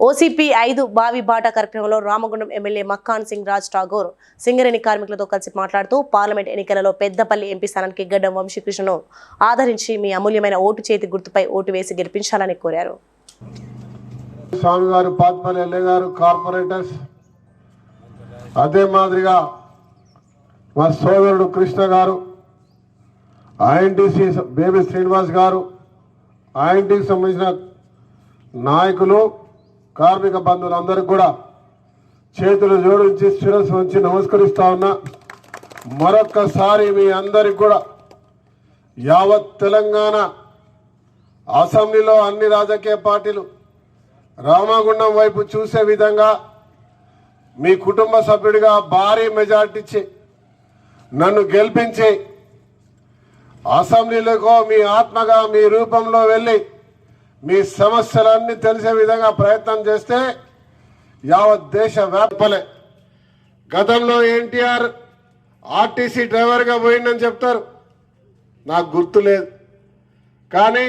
OCP ఐదు బావి బాట కార్యక్రమంలో రామగుండం ఎమ్మెల్యే మక్కాన్ సింగ్ రాజ్ ఠాగూర్ సింగరేణి కార్మికులతో కలిసి మాట్లాడుతూ పార్లమెంట్ ఎన్నికలలో పెద్దపల్లి ఎంపీ స్థానానికి గడ్డం వంశీకృష్ణను ఆదరించి మీ అమూల్యమైన ఓటు చేతి గుర్తుపై ఓటు వేసి గెలిపించాలని కోరారు. స్వామి గారు పాత్పల్లి గారు కార్పొరేటర్స్ అదే మాదిరిగా మా సోదరుడు కృష్ణ గారు ఐఎన్టీసీ బేబీ శ్రీనివాస్ గారు ఐఎన్టీకి సంబంధించిన నాయకులు కార్మిక బంధువులందరికీ కూడా చేతులు జోడించి శిరస్సు ఉంచి నమస్కరిస్తా ఉన్నా. మరొక్కసారి మీ అందరికి కూడా యావత్ తెలంగాణ అసెంబ్లీలో అన్ని రాజకీయ పార్టీలు రామగుండం వైపు చూసే విధంగా మీ కుటుంబ సభ్యుడిగా భారీ మెజార్టీ ఇచ్చి నన్ను గెలిపించి అసెంబ్లీలకు మీ ఆత్మగా మీ రూపంలో వెళ్ళి మీ సమస్యలన్నీ తెలిసే విధంగా ప్రయత్నం చేస్తే యావత్ దేశ వ్యాపలే గతంలో ఎన్టీఆర్ ఆర్టీసీ డ్రైవర్గా పోయిందని చెప్తారు. నాకు గుర్తు లేదు. కానీ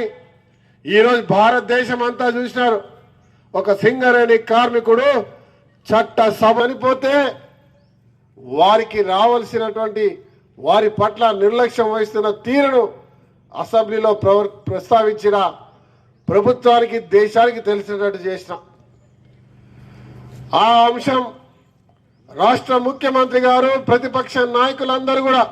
ఈరోజు భారతదేశం అంతా చూసినారు. ఒక సింగరేణి కార్మికుడు చట్ట సభనిపోతే వారికి రావాల్సినటువంటి వారి పట్ల నిర్లక్ష్యం వహిస్తున్న తీరును అసెంబ్లీలో ప్రవర్ ప్రస్తావించిన ప్రభుత్వానికి దేశానికి తెలిసినట్టు చేసిన. ఆ అంశం రాష్ట్ర ముఖ్యమంత్రి గారు ప్రతిపక్ష నాయకులందరూ కూడా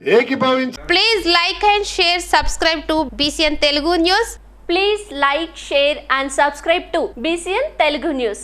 ఏకీభవించి please like and share subscribe to BCN Telugu news please like share and subscribe to BCN Telugu news